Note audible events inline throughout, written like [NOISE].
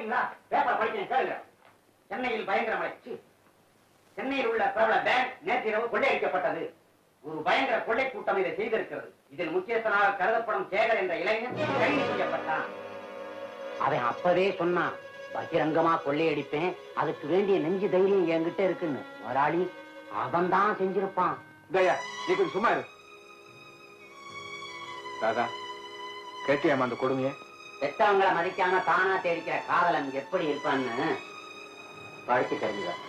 கேட்டீங்களா பேப்பர் படிக்கிறேன் கேளுங்க. சென்னையில் பயங்கர மழை சென்னையில் உள்ள பிரபல பேங்க் நேற்றிரவு கொள்ளையடிக்கப்பட்டது. ஒரு பயங்கர கொள்ளை கூட்டம் இதை செய்திருக்கிறது. இதில் முக்கியஸ்தனாக கருதப்படும் சேகர் என்ற இளைஞன் கைது செய்யப்பட்டான். அவன் அப்பவே சொன்னான். பகிரங்கமா கொள்ளையடிப்பேன். அதுக்கு வேண்டிய நெஞ்சு தைரியம் என்கிட்ட இருக்குன்னு. முதலாளி அவன் தான் செஞ்சிருப்பான். தயா நீ கொஞ்சம் சும்மா இரு. ராதா கேட்டியாமா அந்த கொடுமையை? பெத்தவங்களை மதிக்காம தானா தேடிக்கிற காதலன் எப்படி இருப்பான்னு படிச்சு தெரிஞ்சுதான்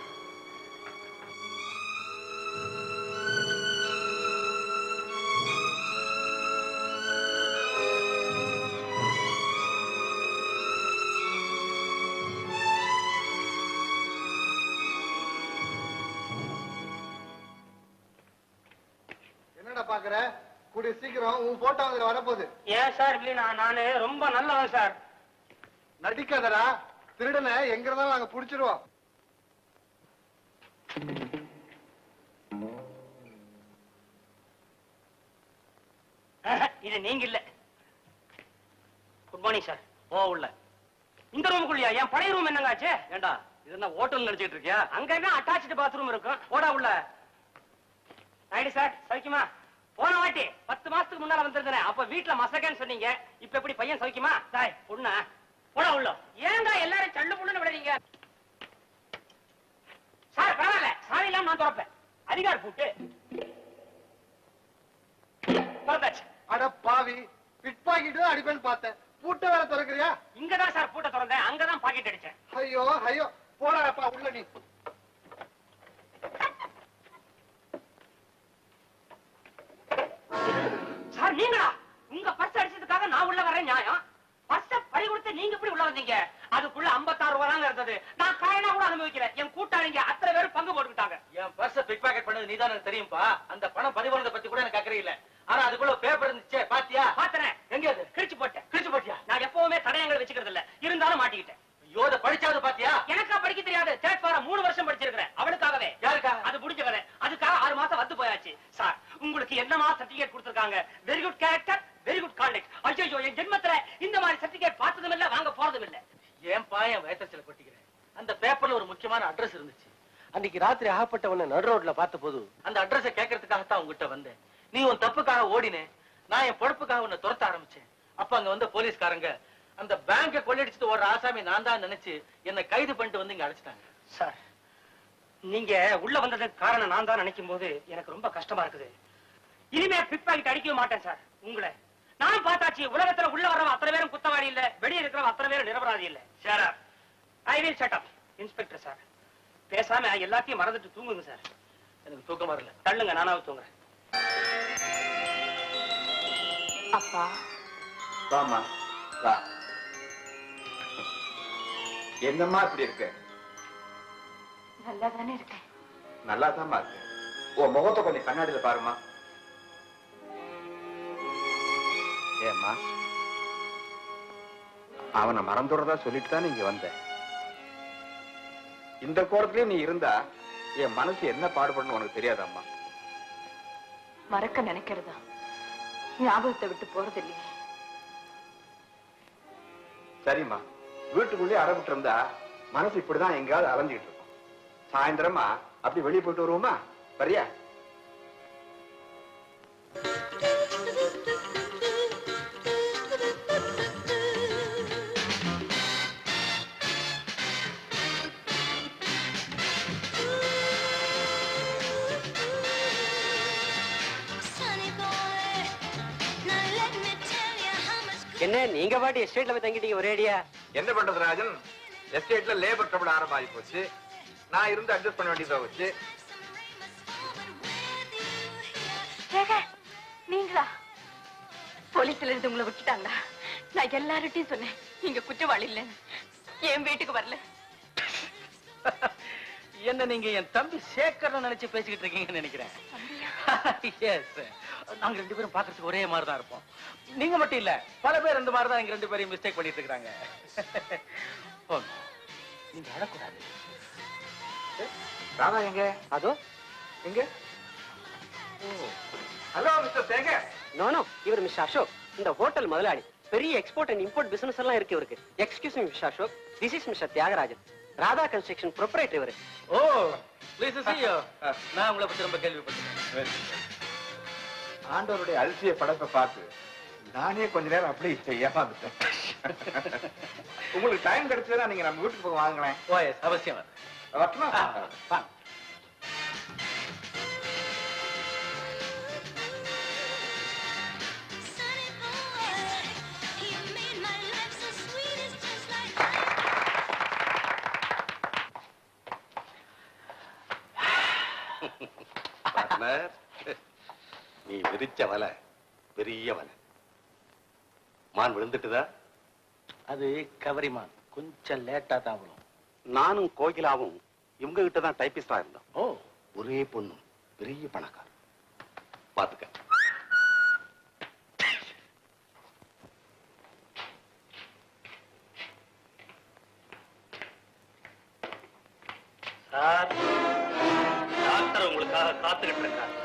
சீக்கிரம் உன் போட்டோ அதுல வரப்போகுது. ஏன் சார் இல்லைனா நானு ரொம்ப நல்லவன் சார். நடிக்காதடா திருடனை எங்க இருந்தாலும் நாங்க புடிச்சிருவோம். இது நீங்க இல்ல. குட் மார்னிங் சார் ஓ உள்ள. இந்த ரூமுக்குள்ளயா என் பழைய ரூம் என்னங்காச்சு? ஏண்டா இது என்ன ஹோட்டல் நினைச்சிட்டு இருக்கியா? அங்க என்ன அட்டாச்சு பாத்ரூம் இருக்கும்? போடா உள்ள. நாயுடு சார் சௌக்கியமா போன வாட்டி பத்து மாசத்துக்கு முன்னால வந்திருந்தேன். அப்ப வீட்டுல மசகன்னு சொன்னீங்க. இப்ப எப்படி பையன் சௌக்கியமா தாய் பொண்ணா? போடா உள்ள. ஏன்டா எல்லாரும் சல்லு புள்ளுன்னு விடுறீங்க சார் பரவாயில்ல. சாவி இல்லாம நான் திறப்பேன். அதிகார் பூட்டு. திறந்தாச்சு. அட பாவி. பிட் பாக்கெட் தான் அடிப்பேன்னு பார்த்தேன். பூட்ட வேற திறக்கிறியா? இங்கதான் சார் பூட்ட திறந்தேன். அங்கதான் பாக்கெட் அடிச்சேன். ஐயோ ஐயோ. போடாப்பா உள்ள நீ. 56 ரூபாய் தாங்க இருந்தது நான் காயனா கூட அனுபவிக்கல. என் கூட்டாளிங்க அத்தனை பேரும் பங்கு போட்டுக்கிட்டாங்க. என் பர்ஸ பிக் பாக்கெட் பண்ணது நீதான் எனக்கு தெரியும்பா? அந்த பணம் பதிவானதை பத்தி கூட எனக்கு அக்கறை இல்ல. ஆனா அதுக்குள்ள பேப்பர் இருந்துச்சே பாத்தியா? பாத்தனே எங்க அது? கிழிச்சு போட்டேன். கிழிச்சு போட்டியா? நான் எப்பவுமே தடயங்கள் வச்சுக்கிறது இல்ல இருந்தாலும் மாட்டிக்கிட்டேன். ஐயோ இதை படிச்சாவது பாத்தியா? எனக்கா படிக்க தெரியாது. தேர்ட் ஃபாரம் மூணு வருஷம் படிச்சிருக்கிறேன். அவளுக்காகவே. யாருக்காக? அது முடிஞ்ச கதை அதுக்காக ஆறு மாசம் வந்து போயாச்சு. சார் உங்களுக்கு என்னமா சர்டிபிகேட் கொடுத்திருக்காங்க? Very good character very good conduct ஐயோ என் ஜென்மத்துல இந்த மாதிரி சர்டிபிகேட் பார்த்ததும் இல்ல வாங்க போறதும் இல்ல ஏன் பாயன் வயத்தச்சில கொட்டிக்கிறேன் அந்த பேப்பர்ல ஒரு முக்கியமான அட்ரஸ் இருந்துச்சு. அன்னைக்கு ராத்திரி ஆகப்பட்டவன நடு ரோட்ல பார்த்த போது அந்த அட்ரஸ கேட்கறதுக்காகத்தான் உங்ககிட்ட வந்தேன். நீ உன் தப்புக்காக ஓடினே நான் என் பொழப்புக்காக உன்னை துரத்த ஆரம்பிச்சேன். அப்ப அங்க வந்த போலீஸ்காரங்க அந்த பேங்க கொள்ளடிச்சிட்டு ஓடுற ஆசாமி நான் தான் நினைச்சு என்னை கைது பண்ணிட்டு வந்து இங்க அழைச்சிட்டாங்க சார் நீங்க உள்ள வந்ததுக்கு காரணம் நான் தான் நினைக்கும் போது எனக்கு ரொம்ப கஷ்டமா இருக்குது. இனிமே பிக் பாக்கெட் அடிக்கவே மாட்டேன் சார் உங்களை. நான் பார்த்தாச்சு உலகத்துல உள்ள வரவன் அத்தனை பேரும் குத்தவாளி இல்ல வெளியே இருக்கிறவன் அத்தனை பேரும் நிரபராதி இல்ல. Sir I will shut up inspector sir. பேசாம எல்லாத்தையும் மறந்துட்டு தூங்குங்க சார். எனக்கு தூக்கம் வரல. தள்ளுங்க நானாவது தூங்குறேன். அப்பா. வாமா வா. என்னம்மா இப்படி இருக்க? நல்லா தானே இருக்கேன். நல்லா தான்மா இருக்கு. உன் முகத்தை கொஞ்சம் கண்ணாடியில பாருமா ஏம்மா அவனை மறந்துடுறதா சொல்லிட்டு தான் இங்க வந்த இந்த கோரத்திலயும் நீ இருந்தா என் மனசு என்ன பாடுபடணும் உனக்கு தெரியாதாம்மா. மறக்க நினைக்கிறதா? ஞாபகத்தை விட்டு போறது இல்லையே சரிம்மா. வீட்டுக்குள்ளே அடவிட்டு இருந்தா மனசு இப்படிதான் எங்கேயாவது அலைஞ்சிட்டு இருக்கும். சாயந்தரமா அப்படி வெளியே போயிட்டு வருவோமா? சரியா என்ன நீங்க பாட்டி எஸ்டேட்ல போய் தங்கிட்டீங்க ஒரேடியா என்ன பண்றது ராஜன்? எஸ்டேட்ல லேபர் ட்ரபிள் ஆரம்பமாகி போச்சு நான் இருந்து அட்ஜஸ்ட் பண்ண வேண்டியதா வச்சு நீங்களா? போலீஸ்ல இருந்து உங்களை விட்டுட்டாங்களா? நான் எல்லார்கிட்டயும் சொன்னேன் நீங்க குற்றவாளி இல்லைன்னு. என் வீட்டுக்கு வரல. [LAUGHS] என்ன நீங்க என் தம்பி சேகர் நினைச்சு பேசிக்கிட்டு இருக்கீங்கன்னு நினைக்கிறேன். [LAUGHS] எஸ் நாங்க ரெண்டு பேரும் பாக்குறதுக்கு ஒரே மாதிரி தான் இருப்போம். நீங்க மட்டும் இல்ல பல பேர் இந்த மாதிரி தான் எங்க ரெண்டு பேரையும் மிஸ்டேக் பண்ணிட்டு இருக்காங்க [LAUGHS] நீங்க அழக்கூடாது. ராதா எங்க? அதோ? எங்க? Hello mister Sekar no no இவர் மிஸ்டர் அசோக் இந்த ஹோட்டல் முதலாளி. பெரிய எக்ஸ்போர்ட் அண்ட் இம்போர்ட் பிசினஸ் எல்லாம் இருக்கு இவருக்கு. Excuse me mister Ashok this is mister Thiagarajan. Radha construction proprietor இவரு. ஓ ப்ளீஸ் [LAUGHS] நான் உங்களை பத்தி ரொம்ப கேள்விப்பட்டேன் ஆண்டவருடைய அதிசய படத்தை பார்த்து நானே கொஞ்ச நேரம் அப்படியே ஏமாந்துட்டேன் [LAUGHS] உங்களுக்கு டைம் கிடைச்சதுன்னா நீங்க நம்ம வீட்டுக்கு போய் எஸ் அவசியம். வரட்டுமா விரிச்ச வலை. பெரிய வலை. மான் விழுந்துட்டுதா? அது கவரிமான் கொஞ்சம் லேட்டா தான் விழும். நானும் கோகிலாவும் இவங்க கிட்ட தான் டைப்பிஸ்டா இருந்தோம். ஓ. ஒரே பொண்ணு. பெரிய பணக்கார பாத்துக்க. சார் டாக்டர் உங்களுக்காக காத்துக்கிட்டு இருக்காரு.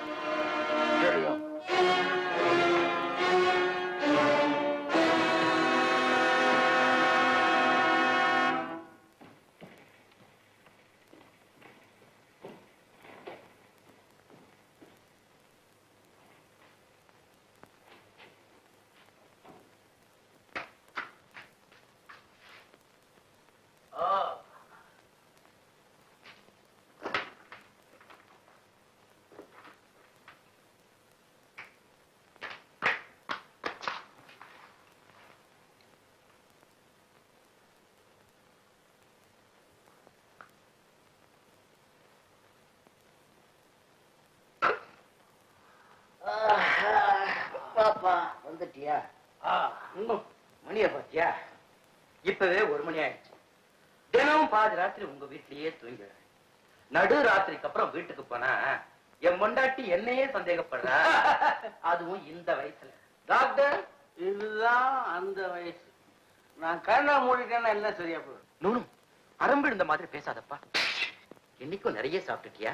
வந்துட்டியா மணிய பாத்தியா இப்பவே ஒரு மணி ஆயிடுச்சு. தினமும் பாதி ராத்திரி உங்க வீட்லயே தூங்கிடுறேன். நடு ராத்திரிக்கு அப்புறம் வீட்டுக்கு போனா என் பொண்டாட்டி என்னையே சந்தேகப்படுறா. அதுவும் இந்த வயசுல. டாக்டர் இதுதான் அந்த வயசு. நான் கண்ணை மூடிட்டேன்னா எல்லாம் சரியா போயிடும் நூனு அரம்பு இந்த மாதிரி பேசாதப்பா. என்னைக்கும் நிறைய சாப்பிட்டுட்டியா?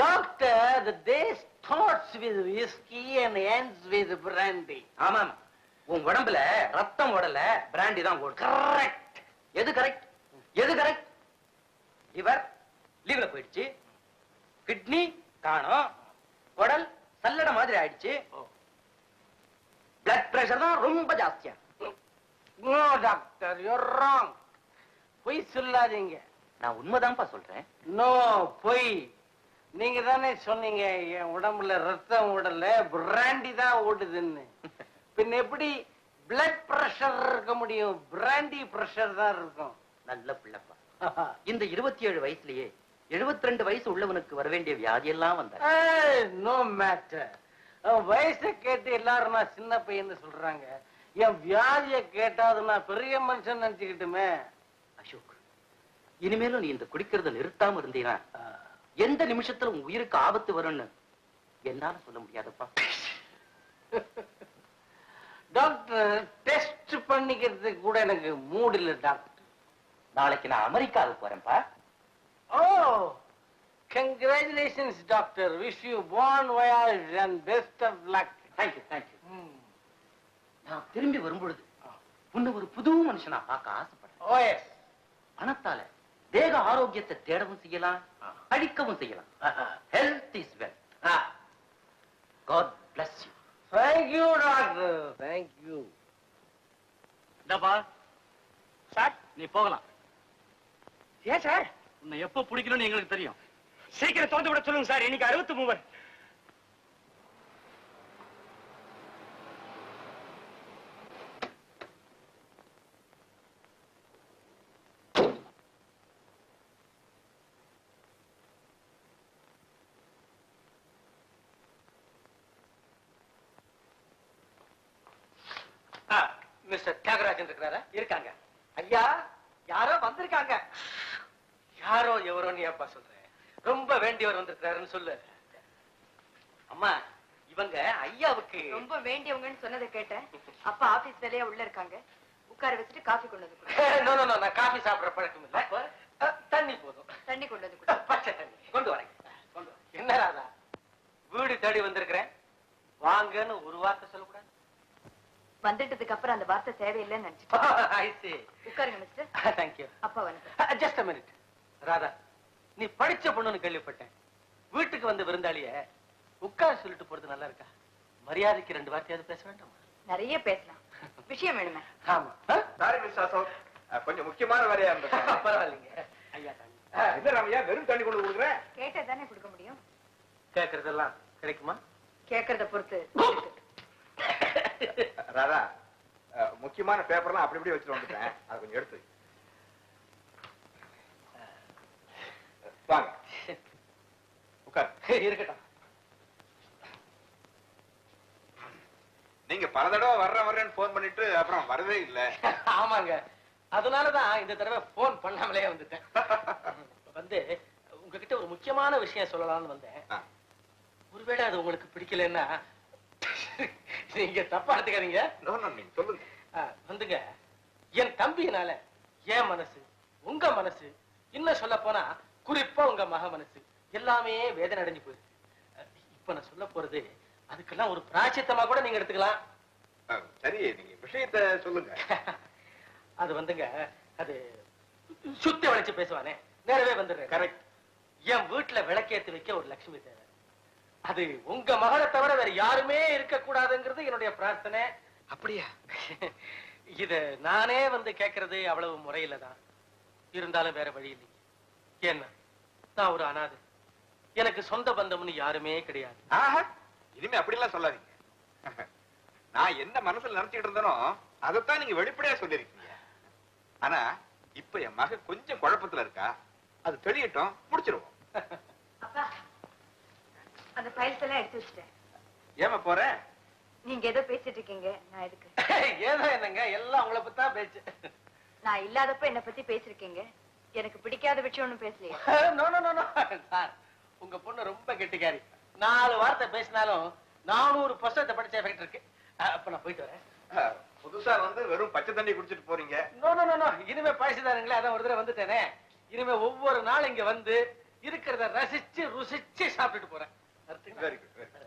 Doctor the day starts with whiskey and ends with brandy. ஆமாம். உன் உடம்புல ரத்தம் ஓடல பிராண்டி தான் ஓடும் கரெக்ட் எது கரெக்ட் எது கரெக்ட் லிவர் லிவர்ல போயிடுச்சு. கிட்னி காணோம். குடல் சல்லடை மாதிரி ஆயிடுச்சு. பிளட் பிரஷர் தான் ரொம்ப ஜாஸ்தியா. No doctor you're wrong. பொய் சொல்லாதீங்க. நான் உண்மைதான்ப்பா சொல்றேன். நோ பொய். நீங்க தானே சொன்னீங்க என் உடம்புல ரத்தம் ஓடல பிராண்டி தான் ஓடுதுன்னு. பின்ன எப்படி பிளட் பிரஷர் இருக்க முடியும்? பிராண்டி பிரஷர் தான் இருக்கும். நல்ல பிள்ளைப்பா. இந்த இருபத்தி ஏழு வயசுலயே 72 ரெண்டு வயசு உள்ளவனுக்கு வர வேண்டிய வியாதி எல்லாம் வந்தா நோ மேட்டர் வயசை கேட்டு எல்லாரும் நான் சின்ன பையன்னு சொல்றாங்க. என் வியாதியை கேட்டாது நான் பெரிய மனுஷன் நினைச்சுக்கிட்டுமே. அசோக் இனிமேலும் நீ இந்த குடிக்கிறத நிறுத்தாம இருந்தீனா? எந்த நிமிஷத்துல உன் உயிருக்கு ஆபத்து வரும்னு? என்னால சொல்ல முடியாதப்பா. டாக்டர் டெஸ்ட் பண்ணிக்கிறதுக்கு கூட எனக்கு மூடு இல்ல டாக்டர். நாளைக்கு நான் அமெரிக்காவுக்கு போறேன்ப்பா. ஓ congratulations doctor. Wish you born voyage and best of luck thank you thank you நான் திரும்பி வரும்பொழுது உன்னை ஒரு புது மனுஷனா பார்க்க ஆசைப்படுறேன். ஓ எஸ் பணத்தால. தேக ஆரோக்கியத்தை தேடவும் செய்யலாம் அழிக்கவும் செய்யலாம். Health is well God bless you thank you doctor thank you இந்தாப்பா சார் நீ போகலாம். ஏன் சார் உன்னை எப்போ பிடிக்கணும்னு எங்களுக்கு தெரியும். சீக்கிரம் திறந்து விட சொல்லுங்க சார் இன்னைக்கு அறுபத்தி மூவர். மிஸ்டர் தியாகராஜன் இருக்கிறாரா? இருக்காங்க. ஐயா யாரோ வந்திருக்காங்க. யாரோ எவரோன்னு ஏப்பா சொல்றேன் ரொம்ப வேண்டியவர் வந்திருக்காருன்னு சொல்லு. அம்மா இவங்க ஐயாவுக்கு ரொம்ப வேண்டியவங்கன்னு சொன்னதை கேட்டேன். அப்பா ஆபீஸ் வேலையா உள்ள இருக்காங்க. உட்கார வச்சுட்டு காஃபி கொண்டு வந்து [LAUGHS] நான் காபி சாப்பிடுற பழக்கம் இல்ல. தண்ணி போதும். தண்ணி கொண்டு வந்து பச்சை தண்ணி. கொண்டு வரேன். கொண்டு வரேன். என்ன ராதா? வீடு தேடி வந்திருக்கிறேன். வாங்கன்னு ஒரு வார்த்தை சொல்லக்கூடாது. வந்துட்டதுக்கு அப்புறம் அந்த வார்த்தை தேவையில்லைன்னு நினைச்சிட்டேன். [LAUGHS] ஐ see. உட்காருங்க மிஸ்டர் [LAUGHS] thank you. அப்பா வந்து ஜஸ்ட் [LAUGHS] a minute. ராதா நீ படிச்ச பொண்ணுன்னு கேள்விப்பட்டேன். வீட்டுக்கு வந்த விருந்தாளிய உட்கார சொல்லிட்டு போறது நல்லா இருக்கா? மரியாதைக்கு ரெண்டு வார்த்தையாவது பேச வேண்டாமா? நிறைய பேசலாம். விஷயம் வேணுமே. ஆமா? Sorry miss Ashok. கொஞ்சம் முக்கியமான வேலையா இருந்தது பரவாயில்லைங்க. ஐயா தாங்க என்ன ராமையா வெறும் தண்ணி கொண்டு கொடுக்குறேன் கேட்டா தானே கொடுக்க முடியும்? கேக்குறதெல்லாம் கிடைக்குமா? கேக்குறத பொறுத்து ராதா முக்கியமான பேப்பர்லாம் அப்படி இப்படி வச்சுட்டு வந்துட்டேன். அதை கொஞ்சம் எடுத்து. வாங்க. உட்கார். இருக்கட்டும். நீங்க பல தடவை வர்ற வர்றேன்னு போன் பண்ணிட்டு அப்புறம் வரவே இல்ல. ஆமாங்க. அதனாலதான் இந்த தடவை போன் பண்ணாமலே வந்துட்டேன். வந்து உங்ககிட்ட ஒரு முக்கியமான விஷயம் சொல்லலாம்னு வந்தேன். ஒருவேளை அது உங்களுக்கு பிடிக்கலன்னா நீங்க தப்பா எடுத்துக்காதீங்க. நீங்க சொல்லுங்க. வந்துங்க. என் தம்பியினால என் மனசு உங்க மனசு இன்னும் சொல்ல போனா குறிப்பா உங்க மக மனசு எல்லாமே வேதனை அடைஞ்சு போயிருக்கு இப்ப நான் சொல்ல போறது அதுக்கெல்லாம் ஒரு பிராச்சித்தமா கூட நீங்க எடுத்துக்கலாம். சரி நீங்க விஷயத்த சொல்லுங்க. [LAUGHS] அது வந்துங்க அது சுத்தி வளைச்சு பேசுவானே. நேரவே வந்துடுறேன். கரெக்ட் என் வீட்டுல விளக்கேத்தி வைக்க ஒரு லட்சுமி தேவை. அது உங்க மகளை தவிர வேற யாருமே இருக்க கூடாதுங்கிறது என்னுடைய பிரார்த்தனை. அப்படியா? இத நானே வந்து கேட்கறது அவ்வளவு முறையில தான். இருந்தாலும் வேற வழி இல்லைங்க. ஏன்னா நான் ஒரு அனாதை. எனக்கு சொந்த பந்தம்னு யாருமே கிடையாது. ஆஹா, இனிமே அப்படிலாம் சொல்லாதீங்க. நான் என்ன மனசுல நினைச்சிட்டு இருந்தனோ அதைத்தான் நீங்க வெளிப்படையா சொல்லிருக்கீங்க ஆனா இப்ப என் மக கொஞ்சம் குழப்பத்துல இருக்கா? அது தெளியட்டும் முடிச்சிருவோம். அப்பா அந்த ஃபைல்ஸ் எல்லாம் எடுத்து வச்சுட்டேன். ஏமா போறேன் நீங்க ஏதோ பேசிட்டு இருக்கீங்க நான் எதுக்கு? [LAUGHS] ஏதோ என்னங்க எல்லாம் உங்களை பத்தி தான் பேச்சு. நான் இல்லாதப்ப என்ன பத்தி பேசிருக்கீங்க. எனக்கு பிடிக்காத விஷயம் ஒண்ணும் பேசலையே. நோ நோ நோ சார் உங்க பொண்ணு ரொம்ப கெட்டிக்காரி. நாலு வார்த்தை பேசினாலும் நானூறு புஸ்தகத்தை படிச்ச எஃபெக்ட் இருக்கு. அப்ப நான் போயிட்டு வரேன். புதுசா வந்து வெறும் பச்சை தண்ணி குடிச்சிட்டு போறீங்க. நோ நோ நோ நோ இனிமே பழசுதானுங்களே அதான் ஒரு தடவை வந்துட்டேனே. இனிமே ஒவ்வொரு நாள் இங்க வந்து இருக்கிறத ரசிச்சு ருசிச்சு சாப்பிட்டுட்டு போறேன். Very good